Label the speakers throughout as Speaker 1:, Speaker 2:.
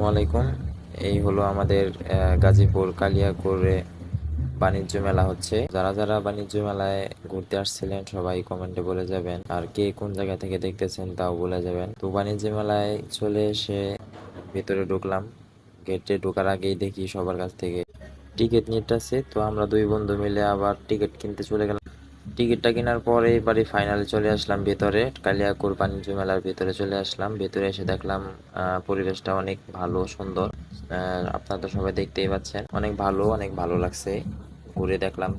Speaker 1: আসসালামু আলাইকুম। এই হলো আমাদের গাজীপুর কালিয়াকৈরে বাণিজ্য মেলা হচ্ছে। যারা যারা বাণিজ্য মেলায় ঘুরতে আসছিলেন, সবাই কমেন্টে বলে যাবেন, আর কে কোন জায়গা থেকে দেখতেছেন তাও বলে যাবেন। তো বাণিজ্য মেলায় চলে এসে ভেতরে ঢুকলাম। গেটে ঢোকার আগেই দেখি সবার কাছ থেকে টিকিট নিতেছে তো আমরা দুই বন্ধু মিলে আবার টিকিট কিনতে চলে গেলাম। টিকিটটা কেনার পরে এবারে ফাইনালে চলে আসলাম ভেতরে কালিয়াকুর বাণিজ্য মেলার ভেতরে চলে আসলাম। ভেতরে এসে দেখলাম পরিবেশটা অনেক ভালো, সুন্দর। আপনারা তো সবাই দেখতেই পাচ্ছেন। অনেক ভালো অনেক ভালো লাগছে। ঘুরে দেখলাম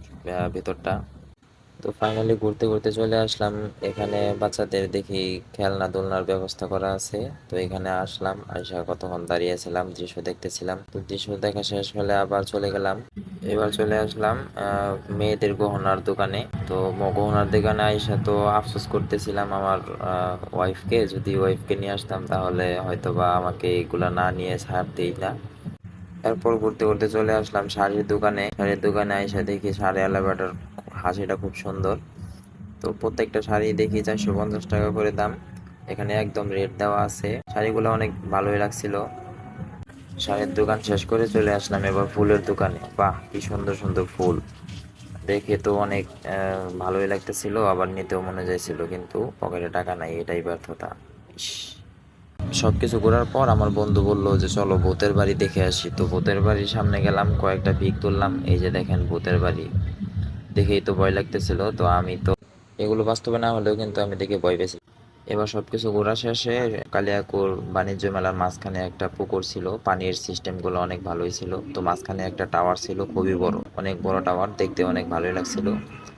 Speaker 1: ভেতরটা। তো ফাইনালি ঘুরতে ঘুরতে চলে আসলাম। এখানে বাচ্চাদের দেখি খেলনা, দোলনার ব্যবস্থা করা আছে। তো এখানে আসলাম, আইসা কতক্ষণ দাঁড়িয়েছিলাম দৃশ্য দেখতেছিলাম। তো দৃশ্য দেখা শেষ হলে আবার চলে গেলাম। এবার চলে আসলাম মেয়েদের গহনার দোকানে। তো গহনার দোকানে আইসা তো আফসোস করতেছিলাম আমার ওয়াইফকে যদি ওয়াইফকে নিয়ে আসতাম তাহলে হয়তোবা আমাকে এগুলা না নিয়ে ছাড়তেই না। এরপর ঘুরতে ঘুরতে চলে আসলাম শাড়ির দোকানে। শাড়ির দোকানে আইসা দেখি শাড়ি আলাবাটার হাসিটা খুব সুন্দর। তো প্রত্যেকটা শাড়ি দেখি চারশো পঞ্চাশ টাকা করে দাম। এখানে একদম রেট দেওয়া আছে। শাড়িগুলো অনেক ভালোই লাগছিল। শাড়ির দোকান শেষ করে চলে আসলাম এবার ফুলের দোকানে। বাহ, কি সুন্দর সুন্দর ফুল। দেখে তো অনেক ভালোই লাগতেছিল, আবার নিতেও মনে চাইছিল, কিন্তু পকেটে টাকা নাই, এটাই ব্যর্থতা। সব কিছু ঘোরার পর আমার বন্ধু বলল যে, চলো ভূতের বাড়ি দেখে আসি। তো ভূতের বাড়ির সামনে গেলাম, কয়েকটা ভিক তুললাম। এই যে দেখেন ভূতের বাড়ি। দেখেই তো ভয় লাগতেছিল, তো আমি তো এগুলো বাস্তবে না হলেও কিন্তু আমি দেখে ভয় পেয়েছি। এবার সবকিছু ঘোরা শেষে কালিয়াকুর বাণিজ্য মেলার মাঝখানে একটা পুকুর ছিল, পানির সিস্টেমগুলো অনেক ভালোই ছিল, তো মাঝখানে একটা টাওয়ার ছিল, খুবই বড়, অনেক বড় টাওয়ার, দেখতে অনেক ভালোই লাগছিল।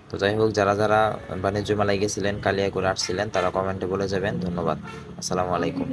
Speaker 1: তো যাই হোক, যারা যারা বাণিজ্য মেলায় গেছিলেন, কালিয়াকুর আসছিলেন, তারা কমেন্টে বলে যাবেন, ধন্যবাদ, আসসালামু আলাইকুম।